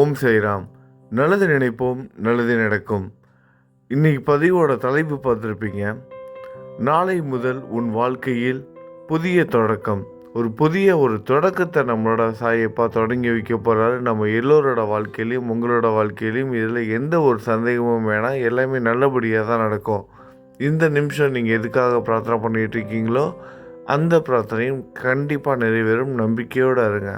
ஓம் சைராம் நல்லது நினைப்போம் நல்லது நடக்கும். இன்னைக்கு பதிவோட தலைப்பு பார்த்துருப்பீங்க. நாளை முதல் உன் வாழ்க்கையில் புதிய தொடக்கம். ஒரு புதிய ஒரு தொடக்கத்தை நம்மளோட சாயப்பா தொடங்கி வைக்க போகிறாரு நம்ம எல்லோரோட வாழ்க்கையிலையும் உங்களோட வாழ்க்கையிலையும் இதில் எந்த ஒரு சந்தேகமும் வேணாம். எல்லாமே நல்லபடியாக தான் நடக்கும். இந்த நிமிஷம் நீங்கள் எதுக்காக பிரார்த்தனை பண்ணிகிட்டு இருக்கீங்களோ அந்த பிரார்த்தனையும் கண்டிப்பாக நிறைவேறும். நம்பிக்கையோடு இருங்க.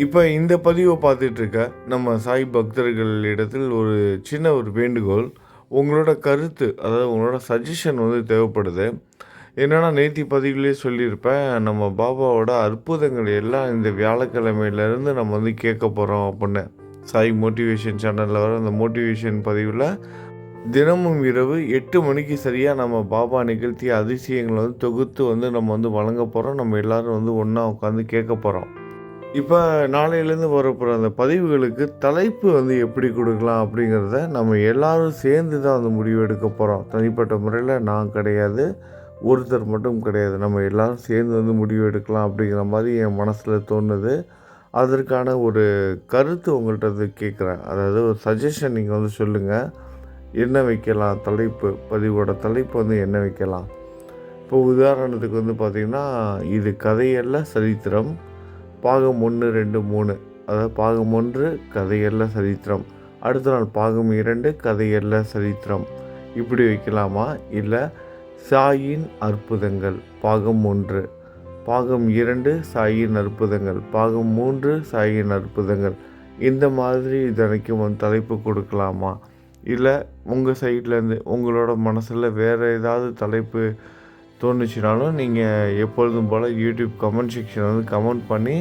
இப்போ இந்த பதிவை பார்த்துட்டு இருக்க நம்ம சாய் பக்தர்கள் இடத்தில் ஒரு சின்ன ஒரு வேண்டுகோள். உங்களோட கருத்து அதாவது உங்களோட சஜஷன் வந்து தேவைப்படுது. என்னென்னா நேத்தி பதிவுலேயே சொல்லியிருப்பேன் நம்ம பாபாவோட அற்புதங்கள் எல்லாம் இந்த வியாழக்கிழமையிலேருந்து நம்ம வந்து கேட்க போகிறோம் அப்படின்னு. சாய் மோட்டிவேஷன் சேனலில் வர அந்த மோட்டிவேஷன் பதிவில் தினமும் இரவு எட்டு மணிக்கு சரியாக நம்ம பாபா நிகழ்த்திய அதிசயங்களை வந்து தொகுத்து வந்து நம்ம வந்து வழங்க போகிறோம் நம்ம எல்லோரும் வந்து ஒன்றா உட்காந்து கேட்க போகிறோம் இப்போ நாளையிலேருந்து வரப்போகிற அந்த பதிவுகளுக்கு தலைப்பு வந்து எப்படி கொடுக்கலாம் அப்படிங்கிறத நம்ம எல்லாரும் சேர்ந்து தான் அந்த முடிவு எடுக்க போகிறோம் தனிப்பட்ட முறையில் நான் கிடையாது ஒருத்தர் மட்டும் கிடையாது. நம்ம எல்லாரும் சேர்ந்து வந்து முடிவு எடுக்கலாம் அப்படிங்கிற மாதிரி என் மனசில் தோணுது. அதற்கான ஒரு கருத்து உங்கள்கிட்ட வந்து கேட்குறேன் அதாவது ஒரு சஜஷன் நீங்கள் வந்து சொல்லுங்கள் என்ன வைக்கலாம் தலைப்பு பதிவோட தலைப்பு வந்து என்ன வைக்கலாம்? இப்போ உதாரணத்துக்கு வந்து பார்த்திங்கன்னா இது கதையல்ல சரித்திரம். பாகம் ஒன்று ரெண்டு மூணு. அதாவது பாகம் ஒன்று கதையல்ல சரித்திரம். அடுத்த நாள் பாகம் இரண்டு கதையல்ல சரித்திரம். இப்படி வைக்கலாமா? இல்லை சாயின் அற்புதங்கள். பாகம் ஒன்று. பாகம் இரண்டு சாயின் அற்புதங்கள். பாகம் மூன்று சாயின் அற்புதங்கள். இந்த மாதிரி தினைக்கும் வந்து தலைப்பு கொடுக்கலாமா? இல்லை உங்கள் சைட்லேருந்து உங்களோட மனசில் வேறு ஏதாவது தலைப்பு தோணுச்சுனாலும் நீங்கள் எப்பொழுதும் போல் யூடியூப் கமெண்ட் செக்ஷன் வந்து கமெண்ட் பண்ணி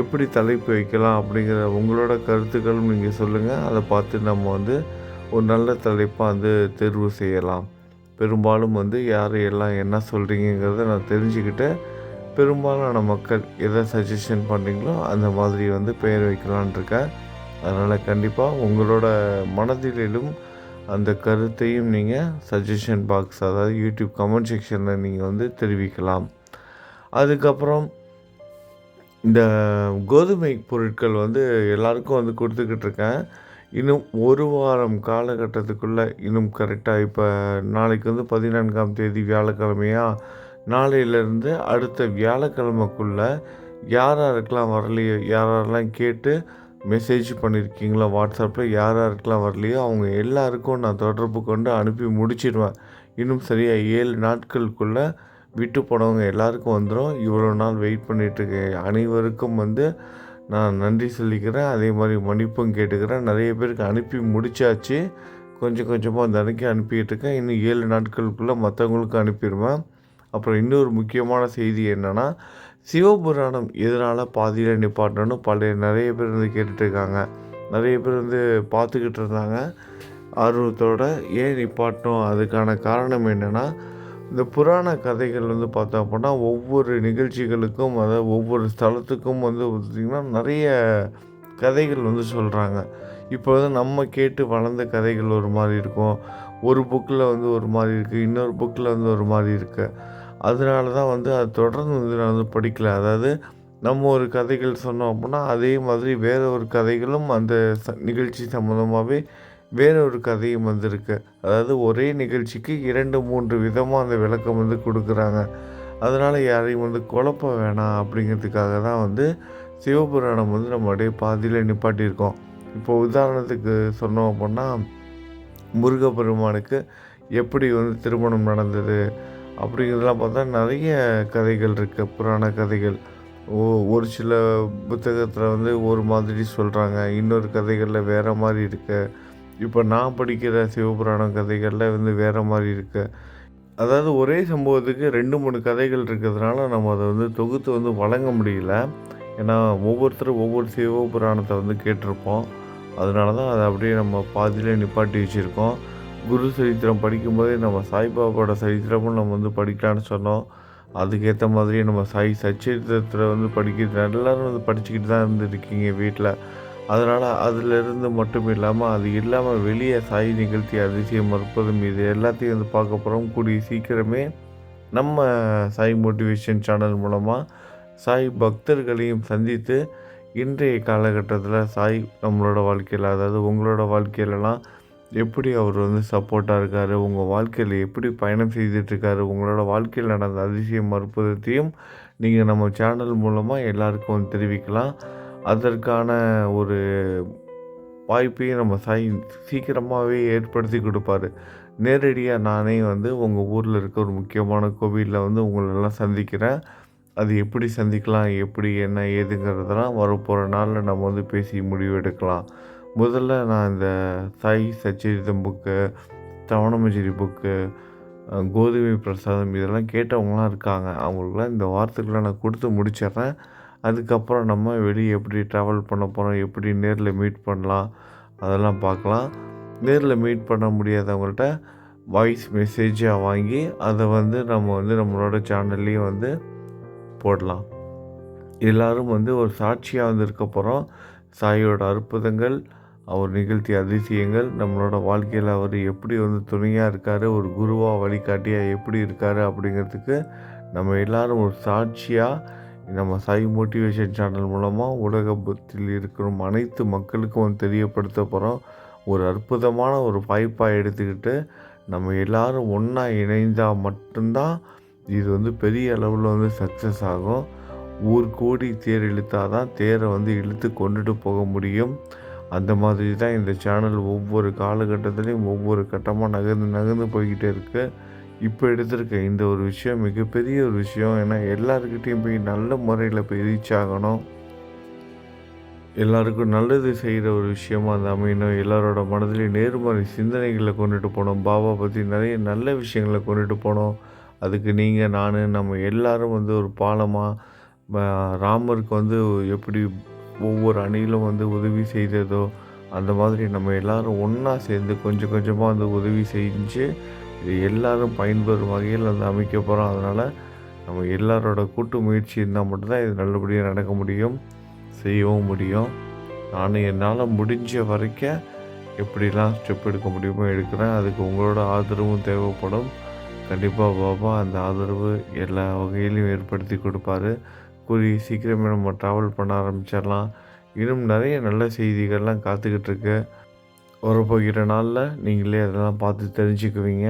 எப்படி தலைப்பு வைக்கலாம் அப்படிங்கிற உங்களோட கருத்துக்களும் நீங்கள் சொல்லுங்கள் அதை பார்த்து நம்ம வந்து ஒரு நல்ல தலைப்பாக வந்து தேர்வு செய்யலாம். பெரும்பாலும் வந்து யார் எல்லாம் என்ன சொல்கிறீங்கிறத நான் தெரிஞ்சுக்கிட்டு பெரும்பாலான மக்கள் எதை சஜஷன் பண்ணுறீங்களோ அந்த மாதிரி வந்து பெயர் வைக்கலான் இருக்கேன். அதனால் கண்டிப்பாக உங்களோட மனதிலும் அந்த கருத்தையும் நீங்கள் சஜஷன் பாக்ஸ் அதாவது யூடியூப் கமெண்ட் செக்ஷனில் நீங்கள் வந்து தெரிவிக்கலாம். அதுக்கப்புறம் இந்த கோதுமை பொருட்கள் வந்து எல்லாருக்கும் வந்து கொடுத்துக்கிட்டு இருக்கேன். இன்னும் ஒரு வாரம் காலகட்டத்துக்குள்ளே இன்னும் கரெக்டாக இப்போ நாளைக்கு வந்து பதினான்காம் தேதி வியாழக்கிழமையா? நாளையிலேருந்து அடுத்த வியாழக்கிழமைக்குள்ளே யார் யாருக்கெல்லாம் வரலையோ யாரெல்லாம் கேட்டு மெசேஜ் பண்ணியிருக்கீங்களோ வாட்ஸ்அப்பில் யார் யாருக்கெல்லாம் வரலையோ அவங்க எல்லாருக்கும் நான் தொடர்பு கொண்டு அனுப்பி முடிச்சிடுவேன். இன்னும் சரியாக ஏழு நாட்களுக்குள்ளே விட்டு போனவங்க எல்லாருக்கும் வந்துடும் இவ்வளோ நாள் வெயிட் பண்ணிகிட்ருக்கேன் அனைவருக்கும் வந்து நான் நன்றி சொல்லிக்கிறேன். அதே மாதிரி மன்னிப்பும் கேட்டுக்கிறேன். நிறைய பேருக்கு அனுப்பி முடிச்சாச்சு. கொஞ்சம் கொஞ்சமாக தினைக்கு அனுப்பிக்கிட்டு இருக்கேன் இன்னும் ஏழு நாட்களுக்குள்ளே மற்றவங்களுக்கும் அனுப்பிடுவேன். அப்புறம் இன்னொரு முக்கியமான செய்தி என்னென்னா சிவபுராணம் எதனால் பாதியில் நிப்பாட்டணும்னு பழைய நிறைய பேர் வந்து கேட்டுட்ருக்காங்க. நிறைய பேர் வந்து பார்த்துக்கிட்டு இருந்தாங்க ஆர்வத்தோட ஏன் நிப்பாட்டணும்? அதுக்கான காரணம் என்னென்னா இந்த புராண கதைகள் வந்து பார்த்தோம் அப்படின்னா ஒவ்வொரு நிகழ்ச்சிகளுக்கும் அதாவது ஒவ்வொரு ஸ்தலத்துக்கும் வந்து பார்த்திங்கன்னா நிறைய கதைகள் வந்து சொல்கிறாங்க இப்போ வந்து நம்ம கேட்டு வளர்ந்த கதைகள் ஒரு மாதிரி இருக்கும். ஒரு புக்கில் வந்து ஒரு மாதிரி இருக்குது இன்னொரு புக்கில் வந்து ஒரு மாதிரி இருக்குது அதனால தான் வந்து அது தொடர்ந்து வந்து நான் வந்து படிக்கல. அதாவது நம்ம ஒரு கதைகள் சொன்னோம் அப்படின்னா அதே மாதிரி வேறு ஒரு கதைகளும் அந்த ச நிகழ்ச்சி சம்மந்தமாகவே வேற ஒரு கதையும் வந்திருக்கு. அதாவது ஒரே நிகழ்ச்சிக்கு இரண்டு மூன்று விதமாக அந்த விளக்கம் வந்து கொடுக்குறாங்க. அதனால் யாரையும் வந்து குழப்ப வேணாம் அப்படிங்கிறதுக்காக தான் வந்து சிவபுராணம் வந்து நம்ம அப்படியே பாதியில் நிப்பாட்டியிருக்கோம். இப்போ உதாரணத்துக்கு சொன்னோம் அப்படின்னா முருகப்பெருமானுக்கு எப்படி வந்து திருமணம் நடந்தது? அப்படிங்கிறதுலாம் பார்த்தா நிறைய கதைகள் இருக்குது புராண கதைகள். ஓ ஒரு சில புத்தகத்தில் வந்து ஒரு மாதிரி சொல்கிறாங்க இன்னொரு கதைகளில் வேறு மாதிரி இருக்குது இப்போ நான் படிக்கிற சிவபுராணம் கதைகளில் வந்து வேறு மாதிரி இருக்குது அதாவது ஒரே சம்பவத்துக்கு ரெண்டு மூணு கதைகள் இருக்கிறதுனால நம்ம அதை வந்து தொகுத்து வந்து வழங்க முடியல. ஏன்னா ஒவ்வொருத்தரும் ஒவ்வொரு சிவபுராணத்தை வந்து கேட்டிருப்போம். அதனால தான் அதை அப்படியே நம்ம பாதியிலே நிப்பாட்டி வச்சுருக்கோம். குரு சரித்திரம் படிக்கும்போதே நம்ம சாய்பாபாவோட சரித்திரமும் நம்ம வந்து படிக்கலான்னு சொன்னோம். அதுக்கேற்ற மாதிரியே நம்ம சாய் சச்சரித்திரத்தில் வந்து படிக்கிறது எல்லோரும் வந்து படிச்சுக்கிட்டு தான் இருந்துருக்கீங்க வீட்டில் அதனால் அதிலிருந்து மட்டும் இல்லாமல் அது இல்லாமல் வெளியே சாய் நிகழ்த்தி அதிசயம் மறுப்பதும் இது எல்லாத்தையும் வந்து பார்க்க போகிறோம் கூடிய சீக்கிரமே நம்ம சாய் மோட்டிவேஷன் சேனல் மூலமாக சாய் பக்தர்களையும் சந்தித்து இன்றைய காலகட்டத்தில் சாய் நம்மளோட வாழ்க்கையில் அதாவது உங்களோட வாழ்க்கையிலலாம் எப்படி அவர் வந்து சப்போர்ட்டாக இருக்கார்? உங்கள் வாழ்க்கையில் எப்படி பயணம் செய்துட்ருக்காரு? உங்களோட வாழ்க்கையில் நடந்த அதிசயம் அற்புதத்தையும் நீங்கள் நம்ம சேனல் மூலமாக எல்லாருக்கும் வந்து தெரிவிக்கலாம். அதற்கான ஒரு வாய்ப்பையும் நம்ம சாய் சீக்கிரமாகவே ஏற்படுத்தி கொடுப்பாரு. நேரடியாக நானே வந்து உங்கள் ஊரில் இருக்க ஒரு முக்கியமான கோவிலில் வந்து உங்களெல்லாம் சந்திக்கிறேன். அது எப்படி சந்திக்கலாம்? எப்படி என்ன ஏதுங்கிறதெல்லாம் வரப்போகிற நாளில் நம்ம வந்து பேசி முடிவு எடுக்கலாம் முதல்ல நான் இந்த சாய் சச்சரிதம் புக்கு தவணமஞ்சிரி புக்கு கோதுமை பிரசாதம் இதெல்லாம் கேட்டவங்களாம் இருக்காங்க. அவங்களுக்குலாம் இந்த வார்த்தைகளை நான் கொடுத்து முடிச்சிடுறேன். அதுக்கப்புறம் நம்ம வெளியே எப்படி ட்ராவல் பண்ண போகிறோம் எப்படி நேரில் மீட் பண்ணலாம் அதெல்லாம் பார்க்கலாம். நேரில் மீட் பண்ண முடியாதவங்கள்ட்ட வாய்ஸ் மெசேஜாக வாங்கி அதை வந்து நம்ம வந்து நம்மளோட சேனல்லையும் வந்து போடலாம். எல்லாரும் வந்து ஒரு சாட்சியாக வந்து இருக்க போகிறோம் சாயோட அற்புதங்கள் அவர் நிகழ்த்திய அதிசயங்கள் நம்மளோட வாழ்க்கையில் அவர் எப்படி வந்து துணையாக இருக்கார் ஒரு குருவாக வழிகாட்டியாக எப்படி இருக்கார் அப்படிங்கிறதுக்கு நம்ம எல்லாரும் ஒரு சாட்சியாக நம்ம சாய் மோட்டிவேஷன் சேனல் மூலமாக உலகத்தில் இருக்கிற அனைத்து மக்களுக்கும் வந்து தெரியப்படுத்த போகிறோம் ஒரு அற்புதமான ஒரு வாய்ப்பாக எடுத்துக்கிட்டு நம்ம எல்லாரும் ஒன்றா இணைந்தால் மட்டும்தான் இது வந்து பெரிய அளவில் வந்து சக்ஸஸ் ஆகும். ஊர் கூடி தேர் இழுத்தாதான் தான் தேரை வந்து இழுத்து கொண்டுட்டு போக முடியும். அந்த மாதிரி தான் இந்த சேனல் ஒவ்வொரு காலகட்டத்திலையும் ஒவ்வொரு கட்டமாக நகர்ந்து நகர்ந்து போய்கிட்டே இருக்குது இப்போ எடுத்திருக்க இந்த ஒரு விஷயம் மிகப்பெரிய ஒரு விஷயம். ஏன்னா எல்லாருக்கிட்டேயும் போய் நல்ல முறையில் போய் ரீச் ஆகணும். எல்லாருக்கும் நல்லது செய்கிற ஒரு விஷயமாக அந்த அமையணும். எல்லாரோட மனதிலையும் நேர்மறை சிந்தனைகளை கொண்டுட்டு போகணும். பாபா பற்றி நிறைய நல்ல விஷயங்களை கொண்டுட்டு போகணும். அதுக்கு நீங்கள் நான் நம்ம எல்லாரும் வந்து ஒரு பாலமாக ராமருக்கு வந்து எப்படி ஒவ்வொரு அணிலும் வந்து உதவி செய்ததோ அந்த மாதிரி நம்ம எல்லாரும் ஒன்றா சேர்ந்து கொஞ்சம் கொஞ்சமாக வந்து உதவி செஞ்சு இது எல்லோரும் பயன்பெறும் வகையில் வந்து அமைக்க போகிறோம் அதனால் நம்ம எல்லாரோட கூட்டு முயற்சி இருந்தால் மட்டும்தான் இது நல்லபடியாக நடக்க முடியும் செய்யவும் முடியும். நான் என்னால் முடிஞ்ச வரைக்கும் எப்படிலாம் ஸ்டெப் எடுக்க முடியுமோ எடுக்கிறேன். அதுக்கு உங்களோட ஆதரவும் தேவைப்படும். கண்டிப்பாக பாபா அந்த ஆதரவு எல்லா வகையிலையும் ஏற்படுத்தி கொடுப்பாரு. கூறி சீக்கிரமே நம்ம ட்ராவல் பண்ண ஆரம்பிச்சிடலாம். இன்னும் நிறைய நல்ல செய்திகள்லாம் காத்துக்கிட்டு இருக்கு வரப்போகிற நாளில் நீங்களே அதெல்லாம் பார்த்து தெரிஞ்சுக்குவீங்க.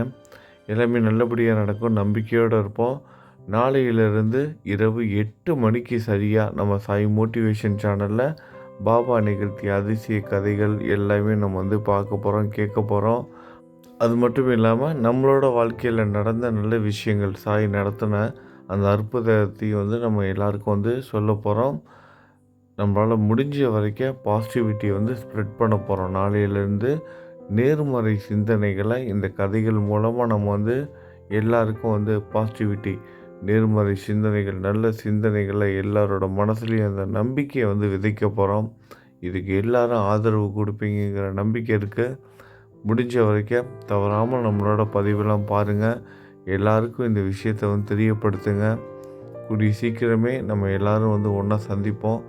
எல்லாமே நல்லபடியாக நடக்கும். நம்பிக்கையோடு இருப்போம். நாளையிலிருந்து இரவு எட்டு மணிக்கு சரியாக நம்ம சாய் மோட்டிவேஷன் சேனலில் பாபா நிகழ்த்திய அதிசய கதைகள் எல்லாமே நம்ம வந்து பார்க்க போகிறோம் கேட்க போகிறோம் அது மட்டும் இல்லாமல் நம்மளோட வாழ்க்கையில் நடந்த நல்ல விஷயங்கள் சாய் நடத்தின அந்த அற்புதத்தையும் வந்து நம்ம எல்லாருக்கும் வந்து சொல்ல போகிறோம் நம்மளால் முடிஞ்ச வரைக்கும் பாசிட்டிவிட்டியை வந்து ஸ்ப்ரெட் பண்ண போகிறோம் நாளையிலேருந்து நேர்மறை சிந்தனைகளை இந்த கதைகள் மூலமாக நம்ம வந்து எல்லாருக்கும் வந்து பாசிட்டிவிட்டி நேர்மறை சிந்தனைகள் நல்ல சிந்தனைகளை எல்லாரோட மனசுலேயும் அந்த நம்பிக்கையை வந்து விதைக்க போகிறோம் இதுக்கு எல்லாரும் ஆதரவு கொடுப்பீங்கிற நம்பிக்கை இருக்குது முடிஞ்ச வரைக்கும் தவறாமல் நம்மளோட பதிவெல்லாம் பாருங்கள் எல்லாருக்கும் இந்த விஷயத்தை வந்து தெரியப்படுத்துங்க. கூடிய சீக்கிரமே நம்ம எல்லோரும் வந்து ஒன்றா சந்திப்போம்.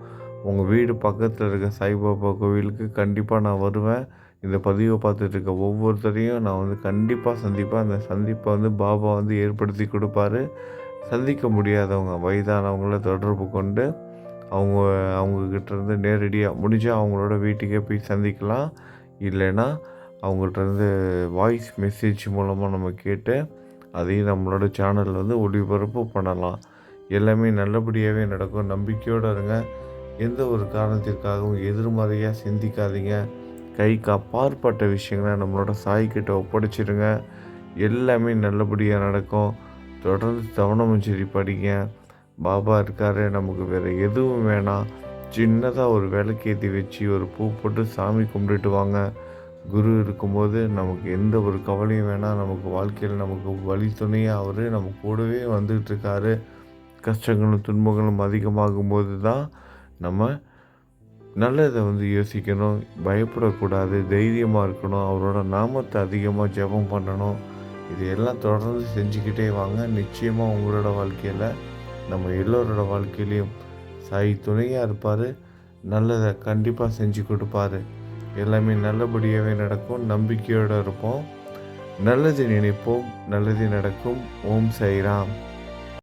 உங்கள் வீடு பக்கத்தில் இருக்க சாய்பாபா கோவிலுக்கு கண்டிப்பாக நான் வருவேன். இந்த பதிவை பார்த்துட்டு இருக்க ஒவ்வொருத்தரையும் நான் வந்து கண்டிப்பாக சந்திப்பேன். அந்த சந்திப்பை வந்து பாபா வந்து ஏற்படுத்தி கொடுப்பாரு. சந்திக்க முடியாதவங்க வயதானவங்கள தொடர்பு கொண்டு அவங்க அவங்கக்கிட்டேருந்து நேரடியாக முடிஞ்சால் அவங்களோட வீட்டுக்கே போய் சந்திக்கலாம். இல்லைன்னா அவங்கள்ட்ட இருந்து வாய்ஸ் மெசேஜ் மூலமாக நம்ம கேட்டு அதையும் நம்மளோட சேனலில் வந்து ஒளிபரப்பு பண்ணலாம். எல்லாமே நல்லபடியாகவே நடக்கும். நம்பிக்கையோடு இருங்க. எந்த ஒரு காரணத்திற்காகவும் எதிர்மறையாக சிந்திக்காதீங்க. கைக்கு அப்பாற்பட்ட விஷயங்களை நம்மளோட சாய்கிட்ட ஒப்படைச்சிடுங்க. எல்லாமே நல்லபடியாக நடக்கும். தொடர்ந்து தவணமஞ்சேரி படிங்க. பாபா இருக்காரு. நமக்கு வேறு எதுவும் வேணாம். சின்னதாக ஒரு விளக்கேற்றி வச்சு ஒரு பூ போட்டு சாமி கும்பிட்டுட்டு வாங்க. குரு இருக்கும்போது நமக்கு எந்த ஒரு கவலையும் வேணாம். நமக்கு வாழ்க்கையில் நமக்கு வழி துணையாக அவர் நம்ம கூடவே வந்துக்கிட்டு இருக்காரு கஷ்டங்களும் துன்பங்களும் அதிகமாகும் போது தான் நம்ம நல்லதை வந்து யோசிக்கணும். பயப்படக்கூடாது. தைரியமாக இருக்கணும். அவரோட நாமத்தை அதிகமாக ஜெபம் பண்ணணும். இது எல்லாம் தொடர்ந்து செஞ்சுக்கிட்டே வாங்க. நிச்சயமாக உங்களோட வாழ்க்கையில் நம்ம எல்லோரோட வாழ்க்கையிலையும் சாய் துணையாக இருப்பார். நல்லதை கண்டிப்பாக செஞ்சு கொடுப்பாரு. எல்லாமே நல்லபடியாகவே நடக்கும் நம்பிக்கையோடு இருப்போம். நல்லது நினைப்போம் நல்லது நடக்கும். ஓம் சைராம்